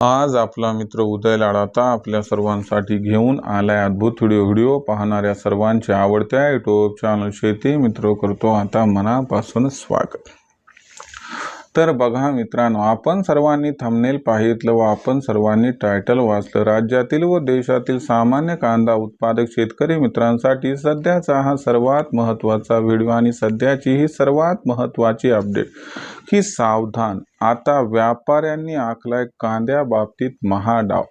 आज आपला मित्र उदय लाडाता आपल्या सर्वांसाठी घेऊन आलाय अद्भुत व्हिडिओ. व्हिडिओ पाहणाऱ्या सर्वांच्या आवडत्या युट्यूब चॅनल शेती मित्र करतो. आता मनापासून स्वागत. तर बघा मित्रांनो आपण सर्वांनी थंबनेल पाहितलं व आपण सर्वांनी टायटल वाचलं. राज्यातील व देशातील सामान्य कांदा उत्पादक शेतकरी मित्रांसाठी सध्याचा हा सर्वात महत्त्वाचा व्हिडिओ आणि सध्याची ही सर्वात महत्त्वाची अपडेट की सावधान आता व्यापाऱ्यांनी आखलाय कांद्या बाबतीत महाडाव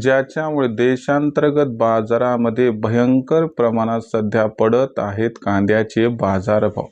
ज्याच्यामुळे देशांतर्गत बाजारामध्ये भयंकर प्रमाणात सध्या पडत आहेत कांद्याचे बाजारभाव.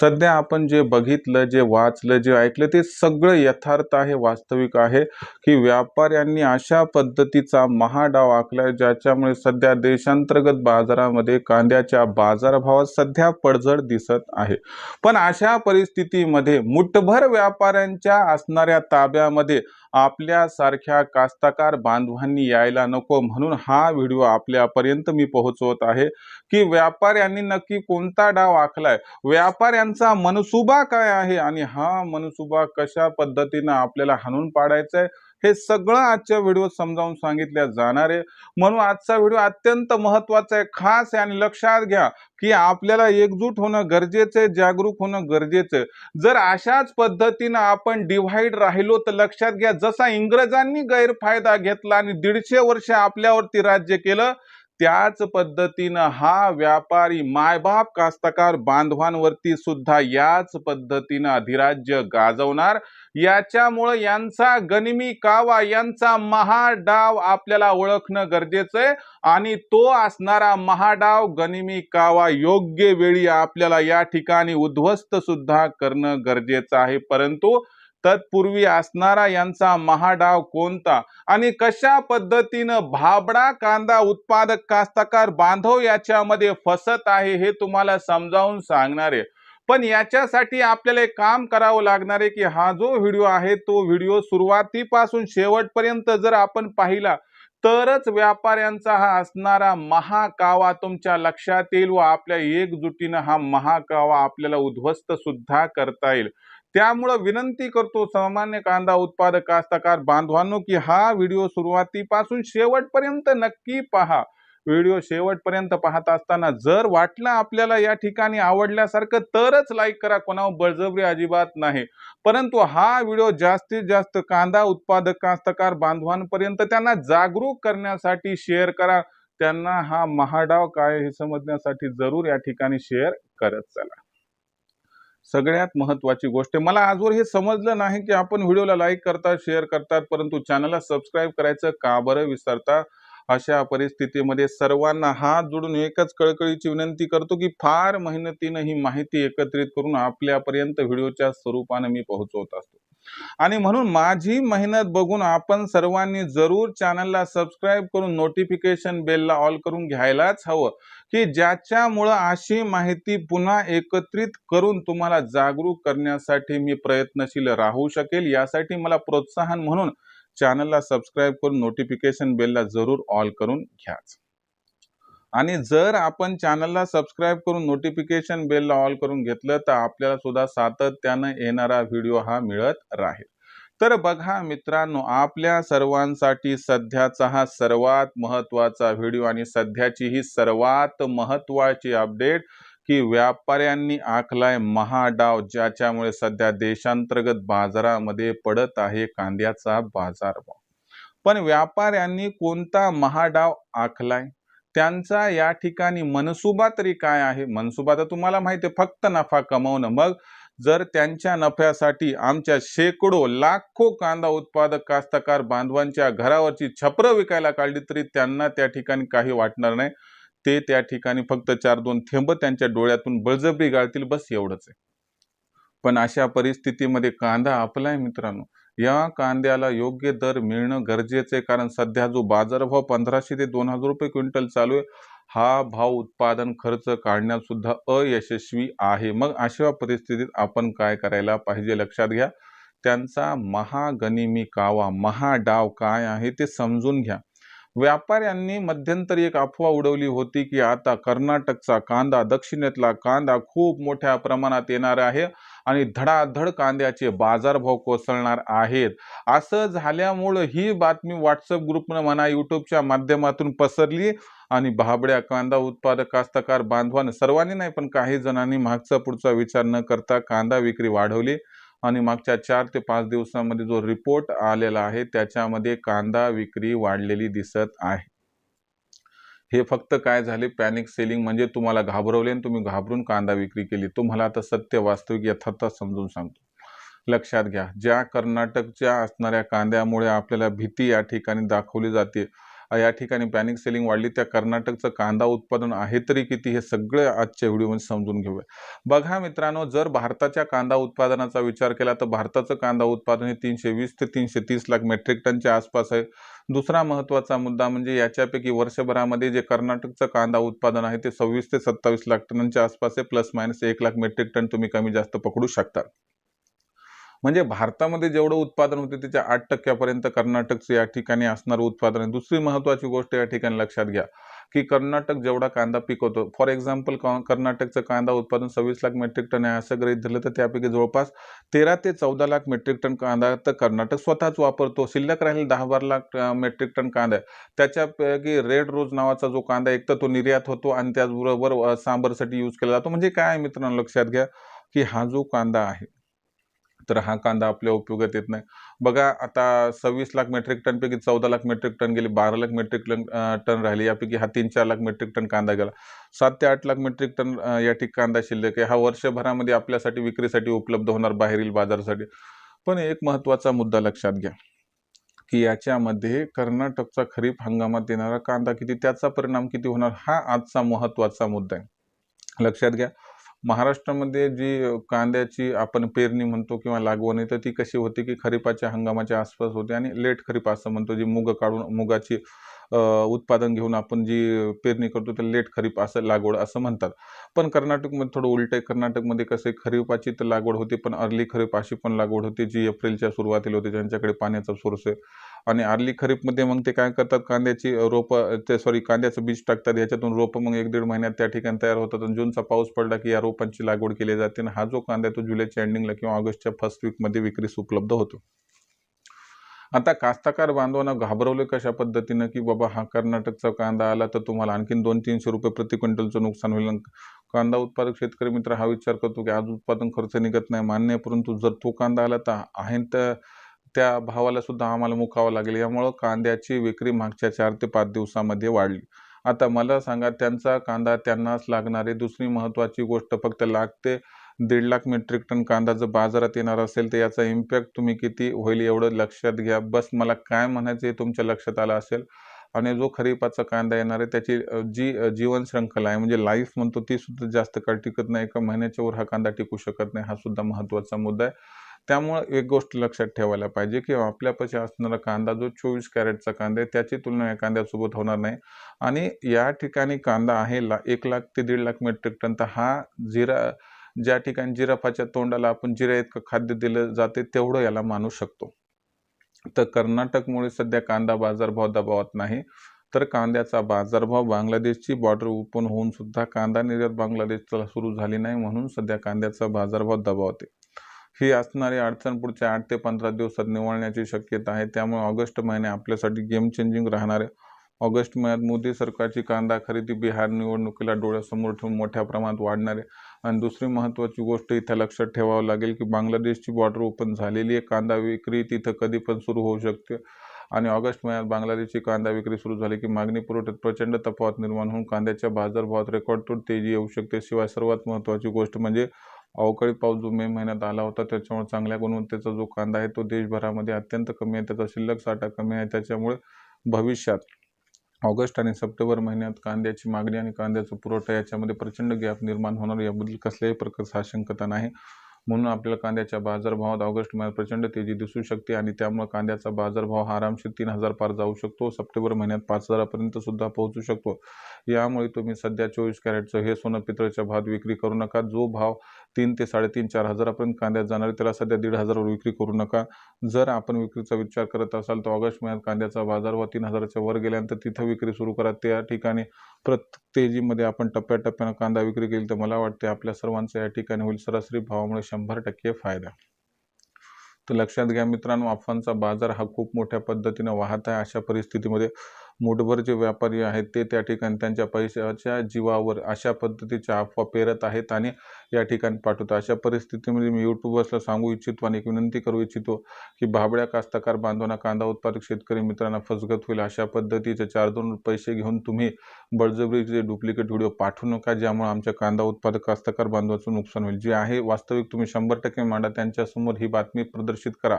सध्या आपण जे बघितलं जे वाचलं जे ऐकलं ते सगळं यथार्थ आहे वास्तविक आहे की व्यापाऱ्यांनी अशा पद्धतीचा महाडाव आखलाय ज्याच्यामुळे सध्या देशांतर्गत बाजारामध्ये कांद्याच्या बाजारभावात सध्या पडझड दिसत आहे. पण अशा परिस्थितीमध्ये मुठभर व्यापाऱ्यांच्या असणाऱ्या ताब्यामध्ये आपल्यासारख्या कास्तकार बांधवांनी यायला नको म्हणून हा व्हिडिओ आपल्यापर्यंत मी पोहोचवत आहे की व्यापाऱ्यांनी नक्की कोणता डाव आखलाय? व्यापाऱ्यांचा मनसुबा काय आहे? आणि हा मनसुबा कशा पद्धतीनं आपल्याला हाणून पाडायचा आहे हे सगळं आजच्या व्हिडिओ समजावून सांगितल्या जाणार आहे. म्हणून आजचा व्हिडिओ अत्यंत महत्त्वाचा आहे. खास आहे आणि लक्षात घ्या की आपल्याला एकजूट होणं गरजेचं आहे जागरूक होणं गरजेचं आहे. जर अशाच पद्धतीनं आपण डिव्हाइड राहिलो तर लक्षात घ्या जसा इंग्रजांनी गैरफायदा घेतला आणि दीडशे वर्ष आपल्यावरती राज्य केलं त्याच पद्धतीनं हा व्यापारी मायबाप कास्तकार बांधवांवरती सुद्धा याच पद्धतीनं अधिराज्य गाजवणार. याच्यामुळं यांचा गनिमी कावा यांचा महाडाव आपल्याला ओळखणं गरजेचं आहे. आणि तो असणारा महाडाव गनिमी कावा योग्य वेळी आपल्याला या ठिकाणी उद्ध्वस्त सुद्धा करणं गरजेचं आहे. परंतु तत्पूर्वी असणारा यांचा महाडाव कोणता? आणि कशा पद्धतीनं भाबडा कांदा उत्पादक कास्तकार बांधव याच्यामध्ये फसत आहे हे तुम्हाला समजावून सांगणार आहे. पण याच्यासाठी आपल्याला एक काम करावं लागणार आहे की हा जो व्हिडिओ आहे तो व्हिडिओ सुरुवातीपासून शेवटपर्यंत जर आपण पाहिला तरच व्यापाऱ्यांचा हा असणारा महाकावा तुमच्या लक्षात येईल व आपल्या एकजुटीनं हा महाकावा आपल्याला उद्ध्वस्त सुद्धा करता येईल. त्यामुळं विनंती करतो सामान्य कांदा उत्पादक कास्तकार बांधवांनो की हा व्हिडिओ सुरुवातीपासून शेवटपर्यंत नक्की पहा. व्हिडिओ शेवटपर्यंत पाहत असताना जर वाटलं आपल्याला या ठिकाणी आवडल्यासारखं तरच लाईक करा. कोणावर बळजबरी अजिबात नाही. परंतु हा व्हिडिओ जास्तीत जास्त कांदा उत्पादक कास्तकार बांधवांपर्यंत त्यांना जागरूक करण्यासाठी शेअर करा. त्यांना हा महाडाव काय हे समजण्यासाठी जरूर या ठिकाणी शेअर करत चला. सगळ्यात महत्वाची गोष्ट मला आजवर हे समजलं नाही की आपण व्हिडिओला लाईक करतात शेअर करतात परंतु चॅनलला सबस्क्राईब करायचं का बरं विसरता? अशा परिस्थितीमध्ये सर्वांना हात जोडून एकच कळकळीची विनंती करतो की फार मेहनतीनं ही माहिती एकत्रित करून आपल्यापर्यंत व्हिडिओच्या स्वरूपाने मी पोहोचवत असतो. आणि म्हणून माझी मेहनत बघून आपण सर्वांनी जरूर चॅनलला सबस्क्राईब करून नोटिफिकेशन बेलला ऑल करून घ्यायलाच हवं. की ज्याच्यामुळं अशी माहिती पुन्हा एकत्रित करून तुम्हाला जागरूक करण्यासाठी मी प्रयत्नशील राहू शकेल. यासाठी मला प्रोत्साहन म्हणून चॅनलला सबस्क्राईब करून नोटिफिकेशन बेलला जरूर ऑल करून घ्याच. आणि जर आपण चॅनलला सबस्क्राईब करून नोटिफिकेशन बेलला ऑल करून घेतलं तर आपल्याला सुद्धा सातत्यानं येणारा व्हिडिओ हा मिळत राहील. तर बघा मित्रांनो आपल्या सर्वांसाठी सध्याचा हा सर्वात महत्त्वाचा व्हिडिओ आणि सध्याची ही सर्वात महत्वाची अपडेट की व्यापाऱ्यांनी आखलाय महाडाव ज्याच्यामुळे सध्या देशांतर्गत बाजारामध्ये पडत आहे कांद्याचा बाजारभाव. पण व्यापाऱ्यांनी कोणता महाडाव आखलाय? त्यांचा या ठिकाणी मनसुबा तरी काय आहे? मनसुबा तर तुम्हाला माहिती आहे फक्त नफा कमवणं. मग जर त्यांच्या नफ्यासाठी आमच्या शेकडो लाखो कांदा उत्पादक कास्तकार बांधवांच्या घरावरची छपरं विकायला काढली तरी त्यांना त्या ठिकाणी काही वाटणार नाही. ते त्या ठिकाणी फक्त चार दोन थेंब त्यांच्या डोळ्यातून बळजबरी गाळतील. बस एवढंच आहे. पण अशा परिस्थितीमध्ये कांदा आपला आहे मित्रांनो. या कांद्याला योग्य दर मिळणं गरजेचं आहे. कारण सध्या जो बाजारभाव पंधराशे ते दोन हजार रुपये क्विंटल चालू आहे हा भाव उत्पादन खर्च काढण्यात सुद्धा अयशस्वी आहे. मग अशा परिस्थितीत आपण काय करायला पाहिजे लक्षात घ्या. त्यांचा महागनिमी कावा महाडाव काय आहे ते समजून घ्या. व्यापाऱ्यांनी मध्यंतरी एक अफवा उडवली होती की आता कर्नाटकचा कांदा दक्षिणेतला कांदा खूप मोठ्या प्रमाणात येणार आहे आणि धडाधड कांद्याचे बाजारभाव कोसळणार आहेत. असं झाल्यामुळं ही बातमी व्हॉट्सअप ग्रुपनं म्हणा युट्यूबच्या माध्यमातून पसरली आणि भाबड्या कांदा उत्पादक कास्तकार बांधवानं सर्वांनी नाही पण काही जणांनी मागचा पुढचा विचार न करता कांदा विक्री वाढवली. आणि मागच्या चार ते पाच दिवसामध्ये जो रिपोर्ट आलेला आहे त्याच्यामध्ये कांदा विक्री वाढलेली दिसत आहे. हे फक्त काय झाले? पॅनिक सेलिंग म्हणजे तुम्हाला घाबरवले आणि तुम्ही घाबरून कांदा विक्री केली. तुम्हाला आता सत्य वास्तविक यथार्थ समजून सांगतो. लक्षात घ्या ज्या कर्नाटकच्या असणाऱ्या कांद्यामुळे आपल्याला भीती या ठिकाणी दाखवली जाते या ठिकाणी पॅनिक सेलिंग वाढली. त्या कर्नाटकचं कांदा उत्पादन आहे तरी किती हे सगळं आजच्या व्हिडिओमध्ये समजून घेऊया. बघा मित्रांनो जर भारताच्या कांदा उत्पादनाचा विचार केला तर भारताचं कांदा उत्पादन हे तीनशे वीस ते तीनशे तीस लाख मेट्रिक टनच्या आसपास आहे. दुसरा महत्त्वाचा मुद्दा म्हणजे याच्यापैकी वर्षभरामध्ये जे कर्नाटकचं कांदा उत्पादन आहे ते सव्वीस ते सत्तावीस लाख टनांच्या आसपास आहे प्लस मायनस एक लाख मेट्रिक टन तुम्ही कमी जास्त पकडू शकता. म्हणजे भारतामध्ये जेवढं उत्पादन होते त्याच्या आठ टक्क्यापर्यंत कर्नाटकचं या ठिकाणी असणारं उत्पादन. आहे दुसरी महत्त्वाची गोष्ट या ठिकाणी लक्षात घ्या की कर्नाटक जेवढा कांदा पिकवतो फॉर एक्झाम्पल कर्नाटकचं कांदा उत्पादन सव्वीस लाख मेट्रिक टन आहे असं गृहित धरलं तर त्यापैकी जवळपास तेरा ते चौदा लाख मेट्रिक टन कांदा तर कर्नाटक स्वतःच वापरतो. शिल्लक राहील दहा बारा लाख मेट्रिक टन कांदा आहे. त्याच्यापैकी रेड रोज नावाचा जो कांदा एक तर तो निर्यात होतो आणि त्याचबरोबर सांबरसाठी यूज केला जातो. म्हणजे काय मित्रांनो लक्षात घ्या की हा जो कांदा आहे तर हा कांदा आपल्या उपयोगात येत नाही. बघा आता सव्वीस लाख मेट्रिक टनपैकी चौदा लाख मेट्रिक टन गेले बारा लाख मेट्रिक टन टन राहिले. यापैकी हा तीन चार लाख मेट्रिक टन कांदा गेला. सात ते आठ लाख मेट्रिक टन या ठिक कांदा शिल्लक आहे. हा वर्षभरामध्ये आपल्यासाठी विक्रीसाठी उपलब्ध होणार बाहेरील बाजारासाठी. पण एक महत्त्वाचा मुद्दा लक्षात घ्या की याच्यामध्ये कर्नाटकचा खरीप हंगामात येणारा कांदा किती त्याचा परिणाम किती होणार हा आजचा महत्त्वाचा मुद्दा आहे. लक्षात घ्या महाराष्ट्रामध्ये जी कांद्याची आपण पेरणी म्हणतो किंवा लागवण तर ती कशी होती की खरीपाच्या हंगामाच्या आसपास होते आणि लेट खरीप असं म्हणतो जी मुग काढून मुगाची उत्पादन घेऊन आपण जी पेरणी करतो तर लेट खरीप असं लागवड असं म्हणतात. पण कर्नाटकमध्ये थोडं उलट आहे. कर्नाटकमध्ये कसे खरीपाची तर लागवड होती पण अर्ली खरीप अशी पण लागवड होती जी एप्रिलच्या सुरुवातीला होती ज्यांच्याकडे पाण्याचा सोर्स आहे. आणि आर्ली खरीपमध्ये मग ते काय करतात? कांद्याची रोपं ते सॉरी कांद्याचं बीज टाकतात. याच्यातून रोपं मग एक दीड महिन्यात त्या ठिकाणी तयार होतात आणि जूनचा पाऊस पडला की या रोपांची लागवड केली जाते आणि हा जो कांदा तो जुलैच्या एंडिंगला किंवा ऑगस्टच्या फर्स्ट वीकमध्ये विक्रीस उपलब्ध होतो. आता कास्तकार बांधवांना घाबरवले कशा पद्धतीनं की बाबा हा कर्नाटकचा कांदा आला तर तुम्हाला आणखीन दोन तीनशे रुपये प्रति क्विंटलचं नुकसान होईल? कांदा उत्पादक शेतकरी मित्र हा विचार करतो की आज उत्पादन खर्च निघत नाही मान्य परंतु जर तो कांदा आला तर आहे तर त्या भावाला सुद्धा आम्हाला मुकावं लागेल. यामुळं कांद्याची विक्री मागच्या चार ते पाच दिवसामध्ये वाढली. आता मला सांगा त्यांचा कांदा त्यांनाच लागणारे. दुसरी महत्त्वाची गोष्ट फक्त लागते दीड लाख मेट्रिक टन कांदा जर बाजारात येणार असेल तर याचा इम्पॅक्ट तुम्ही किती होईल एवढं लक्षात घ्या. बस मला काय म्हणायचं हे तुमच्या लक्षात आलं असेल. आणि जो खरीपाचा कांदा येणार आहे त्याची जी जीवनश्रंखला आहे म्हणजे लाईफ म्हणतो ती सुद्धा जास्त काळ टिकत नाही. एका महिन्याच्या वर हा कांदा टिकू शकत नाही. हा सुद्धा महत्त्वाचा मुद्दा आहे. त्यामुळं एक गोष्ट लक्षात ठेवायला पाहिजे की आपल्यापाशी असणारा कांदा जो चोवीस कॅरेटचा कांदा आहे त्याची तुलना या कांद्यासोबत होणार नाही. आणि या ठिकाणी कांदा आहे ला एक लाख ते दीड लाख मेट्रिक टन तर हा जिरा ज्या ठिकाणी जिराफाच्या तोंडाला आपण जिरा इतकं खाद्य दिलं जाते तेवढं याला मानू शकतो. तर कर्नाटकमुळे सध्या कांदा बाजारभाव दबावात नाही. तर कांद्याचा बाजारभाव बांगलादेशची बॉर्डर ओपन होऊन सुद्धा कांदा निर्यात बांगलादेशला सुरू झाली नाही म्हणून सध्या कांद्याचा बाजारभाव दबावते ही असणारी अडचण पुढच्या आठ ते पंधरा दिवसात निवळण्याची शक्यता आहे. त्यामुळे ऑगस्ट महिने आपल्यासाठी गेम चेंजिंग राहणार आहे. ऑगस्ट महिन्यात मोदी सरकारची कांदा खरेदी बिहार निवडणुकीला डोळ्यासमोर ठेवून मोठ्या प्रमाणात वाढणार आहे. आणि दुसरी महत्त्वाची गोष्ट इथं लक्षात ठेवावं लागेल की बांगलादेशची बॉर्डर ओपन झालेली आहे. कांदा विक्री तिथं कधी पण सुरू होऊ शकते. आणि ऑगस्ट महिन्यात बांगलादेशची कांदा विक्री सुरू झाली की मागणी पुरवठ्यात प्रचंड तफावत निर्माण होऊन कांद्याच्या बाजारभावात रेकॉर्ड तेजी येऊ शकते. शिवाय सर्वात महत्त्वाची गोष्ट म्हणजे अवकाळी पाऊस जो मे महिन्यात आला होता त्याच्यामुळे चांगल्या गुणवत्तेचा जो कांदा आहे तो देशभरामध्ये अत्यंत कमी आहे. त्याचा शिल्लक साठा कमी आहे. त्याच्यामुळे भविष्यात ऑगस्ट आणि सप्टेंबर महिन्यात कांद्याची मागणी आणि कांद्याचा पुरवठा याच्यामध्ये प्रचंड गॅप निर्माण होणार याबद्दल कसल्याही प्रकारचा आशंकता नाही. म्हणून आपल्याला कांद्याच्या बाजारभावात ऑगस्ट महिन्यात प्रचंड तेजी दिसू शकते आणि त्यामुळे कांद्याचा बाजारभाव हा आरामशीर तीन हजार पार जाऊ शकतो. सप्टेंबर महिन्यात पाच हजारापर्यंत सुद्धा पोहोचू शकतो. यामुळे तुम्ही सध्या चोवीस कॅरेटचं हे सोनं पितळच्या भावात विक्री करू नका. जो भाव तीन ते साडेतीन चार हजारापर्यंत कांद्यात जाणार त्याला सध्या दीड हजारवर विक्री करू नका. जर आपण विक्रीचा विचार करत असाल तर ऑगस्ट महिन्यात कांद्याचा बाजार व तीन हजाराच्या वर गेल्यानंतर तिथं विक्री सुरू करा. त्या ठिकाणी प्रत्येक तेजीमध्ये आपण टप्प्याटप्प्यानं कांदा विक्री केली तर मला वाटते आपल्या सर्वांचा या ठिकाणी होईल सरासरी भावामुळे शंभर टक्के फायदा. तर लक्षात घ्या मित्रांनो अफवांचा बाजार हा खूप मोठ्या पद्धतीनं वाहत आहे. अशा परिस्थितीमध्ये मूठभर जे व्यापारी आहेत ते त्या ठिकाणी त्यांच्या पैशाच्या जीवावर अशा पद्धतीच्या अफवा पेरत आहेत आणि या ठिकाणी पाठवतात. अशा परिस्थितीमध्ये मी यूट्यूबर्सला सांगू इच्छितो आणि एक विनंती करू इच्छितो की भाबड्या कास्तकार बांधवांना कांदा उत्पादक शेतकरी मित्रांना फसगत होईल अशा पद्धतीचे चार दोन पैसे घेऊन तुम्ही बळजबरीचे डुप्लिकेट व्हिडिओ पाठवू नका ज्यामुळे आमच्या कांदा उत्पादक कास्तकार बांधवाचं नुकसान होईल. जे आहे वास्तविक तुम्ही शंभर टक्के मांडा त्यांच्यासमोर ही बातमी प्रदर्शित करा.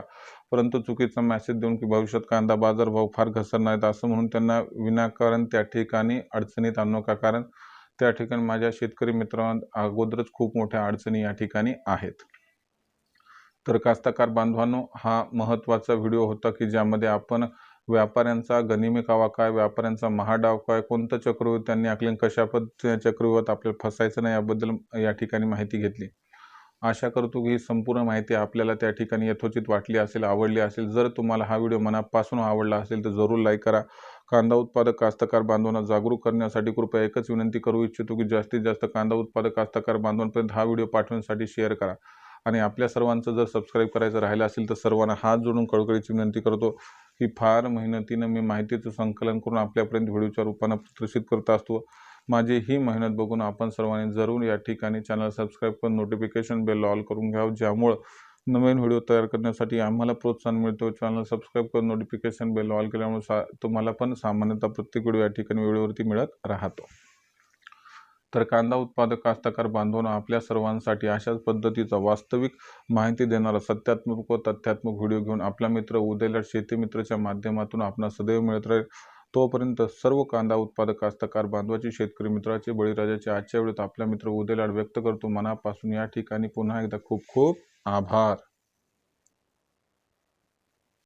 परंतु चुकीचा मेसेज देऊन की भविष्यात कांदा बाजारभाव फार घसरणार आहेत असं म्हणून त्यांना विनाकारण त्या ठिकाणी अडचणीत आणू नका. कारण त्या ठिकाणी माझ्या शेतकरी मित्रांना अगोदरच खूप मोठ्या अडचणी या ठिकाणी आहेत. तर कास्तकार बांधवांनो हा महत्त्वाचा व्हिडिओ होता की ज्यामध्ये आपण व्यापाऱ्यांचा गनिमी कावा काय व्यापाऱ्यांचा महाडाव काय कोणतं चक्रव्यूह त्यांनी आखले कशा पद्धतीने चक्रव्यूहात आपल्याला फसायचं नाही याबद्दल या ठिकाणी माहिती घेतली. आशा करतो की ही संपूर्ण माहिती आपल्याला त्या ठिकाणी यथोचित वाटली असेल आवडली असेल. जर तुम्हाला हा व्हिडिओ मनापासून आवडला असेल तर जरूर लाईक करा. कांदा उत्पादक कास्तकार बांधवांना जागरूक करण्यासाठी कृपया एकच विनंती करू इच्छितो की जास्तीत जास्त कांदा उत्पादक कास्तकार बांधवांपर्यंत हा व्हिडिओ पाठवण्यासाठी शेअर करा. आणि आपल्या सर्वांचं जर सबस्क्राईब करायचं राहिलं असेल तर सर्वांना हात जोडून कळकळीची विनंती करतो की फार मेहनतीनं मी माहितीचं संकलन करून आपल्यापर्यंत व्हिडिओच्या रूपानं प्रदर्शित करत असतो. माझी ही मेहनत बघून आपण सर्वांनी जरूर या ठिकाणी चॅनल सबस्क्राईब करून नोटिफिकेशन बेल ऑल करून घ्यावं. ज्यामुळं नवीन व्हिडिओ तयार करण्यासाठी आम्हाला प्रोत्साहन मिळतो. चॅनल सबस्क्राईब करून नोटिफिकेशन बेल ऑल केल्यामुळे सा तुम्हाला पण सामान्यतः प्रत्येक व्हिडिओ या ठिकाणी व्हिडिओवरती मिळत राहतो. तर कांदा उत्पादक कास्तकार बांधवांना आपल्या सर्वांसाठी अशाच पद्धतीचा वास्तविक माहिती देणारा सत्यात्मक व तथ्यात्मक व्हिडिओ घेऊन आपला मित्र उदयला शेती मित्रच्या माध्यमातून आपण सदैव मिळत राहील. तोपर्यंत सर्व कांदा उत्पादक कास्तकार बांधवाचे शेतकरी मित्राचे बळीराजाचे आजच्या वेळेत आपला मित्र उदयलाड व्यक्त करतो. मनापासून या ठिकाणी पुन्हा एकदा खूप खूप आभार.